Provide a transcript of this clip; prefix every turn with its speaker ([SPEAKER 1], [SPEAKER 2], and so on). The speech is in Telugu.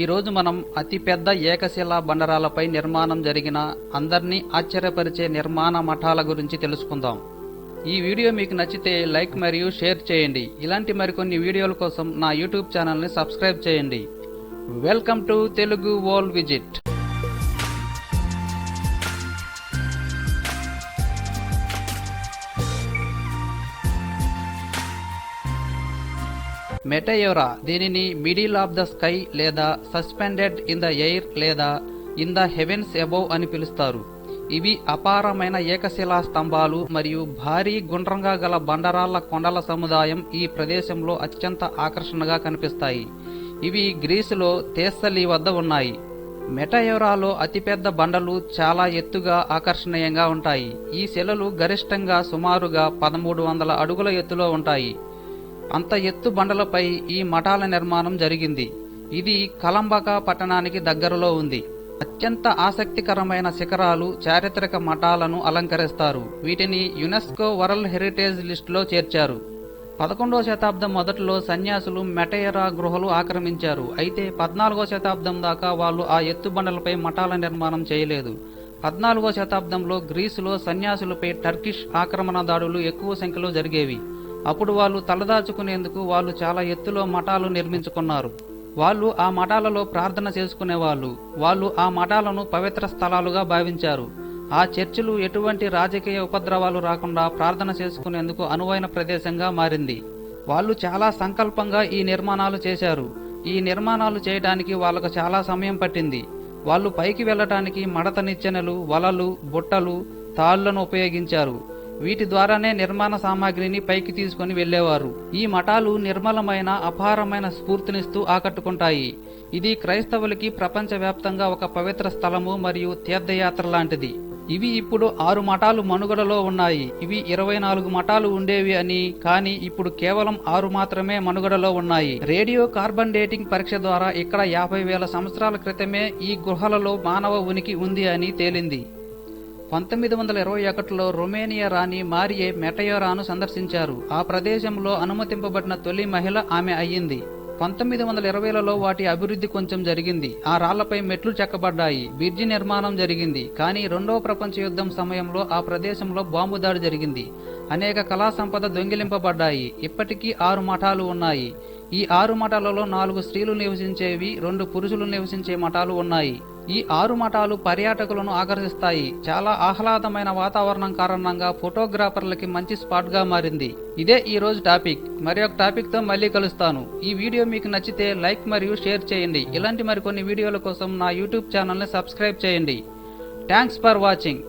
[SPEAKER 1] ఈరోజు మనం అతిపెద్ద ఏకశిలా బండరాలపై నిర్మాణం జరిగిన అందరినీ ఆశ్చర్యపరిచే నిర్మాణ మఠాల గురించి తెలుసుకుందాం. ఈ వీడియో మీకు నచ్చితే లైక్ మరియు షేర్ చేయండి. ఇలాంటి మరికొన్ని వీడియోల కోసం నా యూట్యూబ్ ఛానల్ని సబ్స్క్రైబ్ చేయండి. Welcome to Telugu world visit. Meteora దీనిని మిడిల్ ఆఫ్ ద స్కై లేదా సస్పెండెడ్ ఇన్ ద ఎయిర్ లేదా ఇన్ ద హెవెన్స్ అబోవ్ అని పిలుస్తారు. ఇవి అపారమైన ఏకశిలా స్తంభాలు మరియు భారీ గుండ్రంగా గల బండరాళ్ళ కొండల సముదాయం ఈ ప్రదేశంలో అత్యంత ఆకర్షణగా కనిపిస్తాయి. ఇవి గ్రీసులో తేస్సలి వద్ద ఉన్నాయి. మెటయోరాలో అతిపెద్ద బండలు చాలా ఎత్తుగా ఆకర్షణీయంగా ఉంటాయి. ఈ శిలలు గరిష్టంగా సుమారుగా పదమూడు వందల అడుగుల ఎత్తులో ఉంటాయి. అంత ఎత్తు బండలపై ఈ మఠాల నిర్మాణం జరిగింది. ఇది కలంబక పట్టణానికి దగ్గరలో ఉంది. అత్యంత ఆసక్తికరమైన శిఖరాలు చారిత్రక మఠాలను అలంకరిస్తారు. వీటిని యునెస్కో వరల్డ్ హెరిటేజ్ లిస్టులో చేర్చారు. పదకొండవ శతాబ్దం మొదట్లో సన్యాసులు మెటయరా గృహలు ఆక్రమించారు. అయితే పద్నాలుగో శతాబ్దం దాకా వాళ్ళు ఆ ఎత్తు బండలపై మఠాల నిర్మాణం చేయలేదు. పద్నాలుగో శతాబ్దంలో గ్రీసులో సన్యాసులపై టర్కిష్ ఆక్రమణ దాడులు ఎక్కువ సంఖ్యలో జరిగేవి. అప్పుడు వాళ్ళు తలదాచుకునేందుకు వాళ్ళు చాలా ఎత్తులో మఠాలు నిర్మించుకున్నారు. వాళ్ళు ఆ మఠాలలో ప్రార్థన చేసుకునేవాళ్ళు. వాళ్ళు ఆ మఠాలను పవిత్ర స్థలాలుగా భావించారు. ఆ చర్చిలు ఎటువంటి రాజకీయ ఉపద్రవాలు రాకుండా ప్రార్థన చేసుకునేందుకు అనువైన ప్రదేశంగా మారింది. వాళ్ళు చాలా సంకల్పంగా ఈ నిర్మాణాలు చేశారు. ఈ నిర్మాణాలు చేయడానికి వాళ్ళకు చాలా సమయం పట్టింది. వాళ్ళు పైకి వెళ్ళటానికి మడత నిచ్చెనలు వలలు బుట్టలు తాళ్ళను ఉపయోగించారు. వీటి ద్వారానే నిర్మాణ సామాగ్రిని పైకి తీసుకుని వెళ్ళేవారు ఈ మఠాలు నిర్మలమైన అపారమైన స్ఫూర్తినిస్తూ ఆకట్టుకుంటాయి. ఇది క్రైస్తవులకి ప్రపంచవ్యాప్తంగా ఒక పవిత్ర స్థలము మరియు తీర్థయాత్ర లాంటిది. ఇవి ఇప్పుడు ఆరు మఠాలు మనుగడలో ఉన్నాయి. ఇవి ఇరవై నాలుగు మఠాలు ఉండేవి అని కానీ ఇప్పుడు కేవలం ఆరు మాత్రమే మనుగడలో ఉన్నాయి. రేడియో కార్బన్ డేటింగ్ పరీక్ష ద్వారా ఇక్కడ యాభై వేల సంవత్సరాల క్రితమే ఈ గుహలలో మానవ ఉనికి ఉంది అని తేలింది. పంతొమ్మిది వందల ఇరవై ఒకటిలో రొమేనియా రాణి మారియే మెటయోరాను సందర్శించారు. ఆ ప్రదేశంలో అనుమతింపబడిన తొలి మహిళ ఆమె అయ్యింది. పంతొమ్మిది వందల ఇరవైలలో వాటి అభివృద్ధి కొంచెం జరిగింది. ఆ రాళ్ళపై మెట్లు చెక్కబడ్డాయి. బ్రిడ్జి నిర్మాణం జరిగింది. కానీ రెండవ ప్రపంచ యుద్ధం సమయంలో ఆ ప్రదేశంలో బాంబు దాడి జరిగింది. అనేక కళా సంపద దొంగిలింపబడ్డాయి. ఇప్పటికీ ఆరు మఠాలు ఉన్నాయి. ఈ ఆరు మఠాలలో నాలుగు స్త్రీలు నివసించేవి రెండు పురుషులు నివసించే మఠాలు ఉన్నాయి. ఈ ఆరు మఠాలు పర్యాటకులను ఆకర్షిస్తాయి. చాలా ఆహ్లాదమైన వాతావరణం కారణంగా ఫోటోగ్రాఫర్లకి మంచి స్పాట్గా మారింది. ఇదే ఈ రోజు టాపిక్. మరి ఒక టాపిక్తో మళ్ళీ కలుస్తాను. ఈ వీడియో మీకు నచ్చితే లైక్ మరియు షేర్ చేయండి. ఇలాంటి మరికొన్ని వీడియోల కోసం నా యూట్యూబ్ ఛానల్ని సబ్స్క్రైబ్ చేయండి. Thanks for watching.